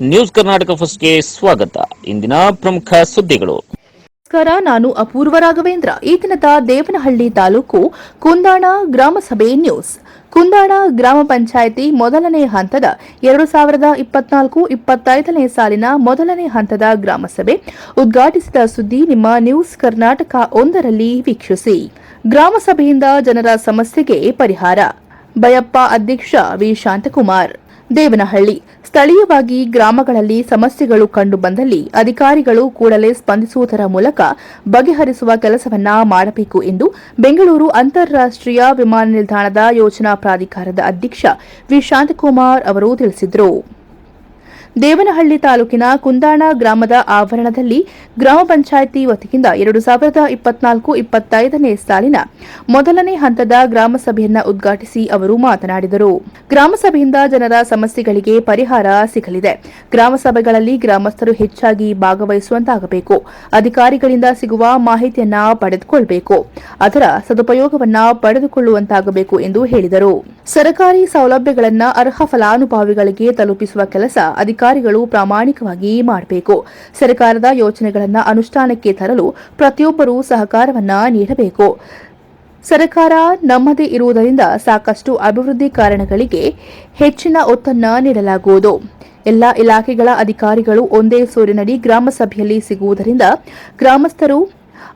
News Karnataka ಫಸ್ಟ್ಗೆ ಸ್ವಾಗತ. ಇಂದಿನ ಪ್ರಮುಖ ಸುದ್ದಿಗಳು. ನಮಸ್ಕಾರ, ನಾನು ಅಪೂರ್ವ ರಾಘವೇಂದ್ರ. ಈ ದಿನದ ದೇವನಹಳ್ಳಿ ತಾಲೂಕು ಕುಂದಾಣ ಗ್ರಾಮಸಭೆ ನ್ಯೂಸ್. ಕುಂದಾಣ ಗ್ರಾಮ ಪಂಚಾಯಿತಿ ಮೊದಲನೇ ಹಂತದ ಎರಡು ಸಾವಿರದ ಇಪ್ಪತ್ನಾಲ್ಕು ಇಪ್ಪತ್ತೈದನೇ ಸಾಲಿನ ಮೊದಲನೇ ಹಂತದ ಗ್ರಾಮಸಭೆ ಉದ್ಘಾಟಿಸಿದ ಸುದ್ದಿ ನಿಮ್ಮ ನ್ಯೂಸ್ ಕರ್ನಾಟಕ ಒಂದರಲ್ಲಿ ವೀಕ್ಷಿಸಿ. ಗ್ರಾಮಸಭೆಯಿಂದ ಜನರ ಸಮಸ್ಯೆಗೆ ಪರಿಹಾರ. ಬಯಪ್ಪ ಅಧ್ಯಕ್ಷ ವಿ. ಶಾಂತಕುಮಾರ್. ದೇವನಹಳ್ಳಿ ಸ್ಥಳೀಯವಾಗಿ ಗ್ರಾಮಗಳಲ್ಲಿ ಸಮಸ್ಯೆಗಳು ಕಂಡುಬಂದಲ್ಲಿ ಅಧಿಕಾರಿಗಳು ಕೂಡಲೇ ಸ್ಪಂದಿಸುವುದರ ಮೂಲಕ ಬಗೆಹರಿಸುವ ಕೆಲಸವನ್ನ ಮಾಡಬೇಕು ಎಂದು ಬೆಂಗಳೂರು ಅಂತಾರಾಷ್ಟೀಯ ವಿಮಾನ ನಿಲ್ದಾಣದ ಯೋಜನಾ ಪ್ರಾಧಿಕಾರದ ಅಧ್ಯಕ್ಷ ವಿ. ಶಾಂತಕುಮಾರ್ ಅವರು ತಿಳಿಸಿದರು. ದೇವನಹಳ್ಳಿ ತಾಲೂಕಿನ ಕುಂದಾಣ ಗ್ರಾಮದ ಆವರಣದಲ್ಲಿ ಗ್ರಾಮ ಪಂಚಾಯಿತಿ ವತಿಯಿಂದ ಎರಡು ಸಾವಿರದ ಇಪ್ಪತ್ನಾಲ್ಕು ಇಪ್ಪತ್ತೈದನೇ ಸಾಲಿನ ಮೊದಲನೇ ಹಂತದ ಗ್ರಾಮ ಸಭೆಯನ್ನ ಉದ್ಘಾಟಿಸಿ ಅವರು ಮಾತನಾಡಿದರು. ಗ್ರಾಮಸಭೆಯಿಂದ ಜನರ ಸಮಸ್ಯೆಗಳಿಗೆ ಪರಿಹಾರ ಸಿಗಲಿದೆ. ಗ್ರಾಮಸಭೆಗಳಲ್ಲಿ ಗ್ರಾಮಸ್ಥರು ಹೆಚ್ಚಾಗಿ ಭಾಗವಹಿಸುವಂತಾಗಬೇಕು. ಅಧಿಕಾರಿಗಳಿಂದ ಸಿಗುವ ಮಾಹಿತಿಯನ್ನ ಪಡೆದುಕೊಳ್ಳಬೇಕು ಅದರ ಸದುಪಯೋಗವನ್ನ ಪಡೆದುಕೊಳ್ಳುವಂತಾಗಬೇಕು ಎಂದು ಹೇಳಿದರು. ಸರ್ಕಾರಿ ಸೌಲಭ್ಯಗಳನ್ನು ಅರ್ಹ ಫಲಾನುಭವಿಗಳಿಗೆ ತಲುಪಿಸುವ ಕೆಲಸ ಅಧಿಕಾರಿಗಳು ಪ್ರಾಮಾಣಿಕವಾಗಿ ಮಾಡಬೇಕು. ಸರ್ಕಾರದ ಯೋಜನೆಗಳನ್ನು ಅನುಷ್ಠಾನಕ್ಕೆ ತರಲು ಪ್ರತಿಯೊಬ್ಬರೂ ಸಹಕಾರವನ್ನ ನೀಡಬೇಕು. ಸರ್ಕಾರ ನಮ್ಮದೇ ಇರುವುದರಿಂದ ಸಾಕಷ್ಟು ಅಭಿವೃದ್ಧಿ ಕಾರಣಗಳಿಗೆ ಹೆಚ್ಚಿನ ಒತ್ತನ್ನ ನೀಡಲಾಗುವುದು. ಎಲ್ಲ ಇಲಾಖೆಗಳ ಅಧಿಕಾರಿಗಳು ಒಂದೇ ಸೂರಿನಡಿ ಗ್ರಾಮಸಭೆಯಲ್ಲಿ ಸಿಗುವುದರಿಂದ ಗ್ರಾಮಸ್ಥರು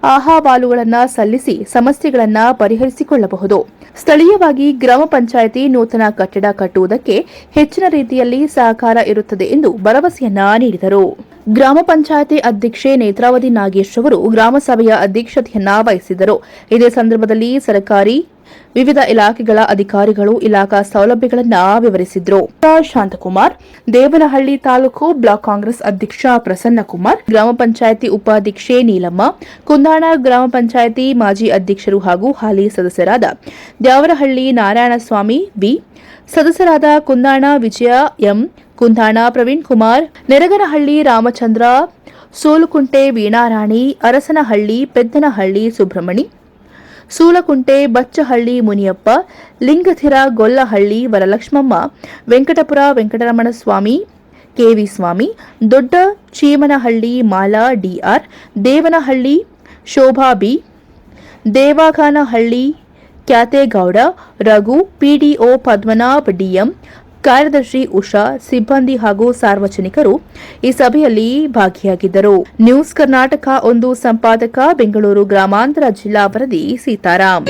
ಅಹವಾಲುಗಳನ್ನು ಸಲ್ಲಿಸಿ ಸಮಸ್ಯೆಗಳನ್ನು ಪರಿಹರಿಸಿಕೊಳ್ಳಬಹುದು. ಸ್ಥಳೀಯವಾಗಿ ಗ್ರಾಮ ಪಂಚಾಯಿತಿ ನೂತನ ಕಟ್ಟಡ ಕಟ್ಟುವುದಕ್ಕೆ ಹೆಚ್ಚಿನ ರೀತಿಯಲ್ಲಿ ಸಹಕಾರ ಇರುತ್ತದೆ ಎಂದು ಭರವಸೆಯನ್ನ ನೀಡಿದರು. ಗ್ರಾಮ ಪಂಚಾಯಿತಿ ಅಧ್ಯಕ್ಷೆ ನೇತ್ರಾವತಿ ನಾಗೇಶ್ ಅವರು ಗ್ರಾಮಸಭೆಯ ಅಧ್ಯಕ್ಷತೆಯನ್ನ ವಹಿಸಿದರು. ಇದೇ ಸಂದರ್ಭದಲ್ಲಿ ಸರ್ಕಾರಿ ವಿವಿಧ ಇಲಾಖೆಗಳ ಅಧಿಕಾರಿಗಳು ಇಲಾಖಾ ಸೌಲಭ್ಯಗಳನ್ನು ವಿವರಿಸಿದ್ರು. ಶಾಂತಕುಮಾರ್, ದೇವನಹಳ್ಳಿ ತಾಲೂಕು ಬ್ಲಾಕ್ ಕಾಂಗ್ರೆಸ್ ಅಧ್ಯಕ್ಷ ಪ್ರಸನ್ನಕುಮಾರ್, ಗ್ರಾಮ ಪಂಚಾಯಿತಿ ಉಪಾಧ್ಯಕ್ಷೆ ನೀಲಮ್ಮ, ಕುಂದಾಣ ಗ್ರಾಮ ಪಂಚಾಯಿತಿ ಮಾಜಿ ಅಧ್ಯಕ್ಷರು ಹಾಗೂ ಹಾಲಿ ಸದಸ್ಯರಾದ ದ್ಯಾವರಹಳ್ಳಿ ನಾರಾಯಣಸ್ವಾಮಿ ಬಿ ಸದಸ್ಯರಾದ Kundana Vijaya, M. Kundana Praveen Kumar, Neraganahalli Ramachandra, Solukunte Veenarani, Arasanahalli Peddanahalli Subramani Soolakunte Bachahalli Muniyappa, Lingathira Gollahalli Varalakshmamma, Venkatapura Venkataramana Swamy KV Swamy, Dodda Cheemanahalli Mala DR Devanahalli Shobha B Devaghanahalli Kyategowda, Raghu PDO Padmanabh DM ಕಾರ್ಯದರ್ಶಿ ಉಷಾ, ಸಿಬ್ಬಂದಿ ಹಾಗೂ ಸಾರ್ವಜನಿಕರು ಈ ಸಭೆಯಲ್ಲಿ ಭಾಗಿಯಾಗಿದ್ದರು. News Karnataka ಒಂದು ಸಂಪಾದಕ, ಬೆಂಗಳೂರು ಗ್ರಾಮಾಂತರ ಜಿಲ್ಲಾ ವರದಿ ಸೀತಾರಾಮ್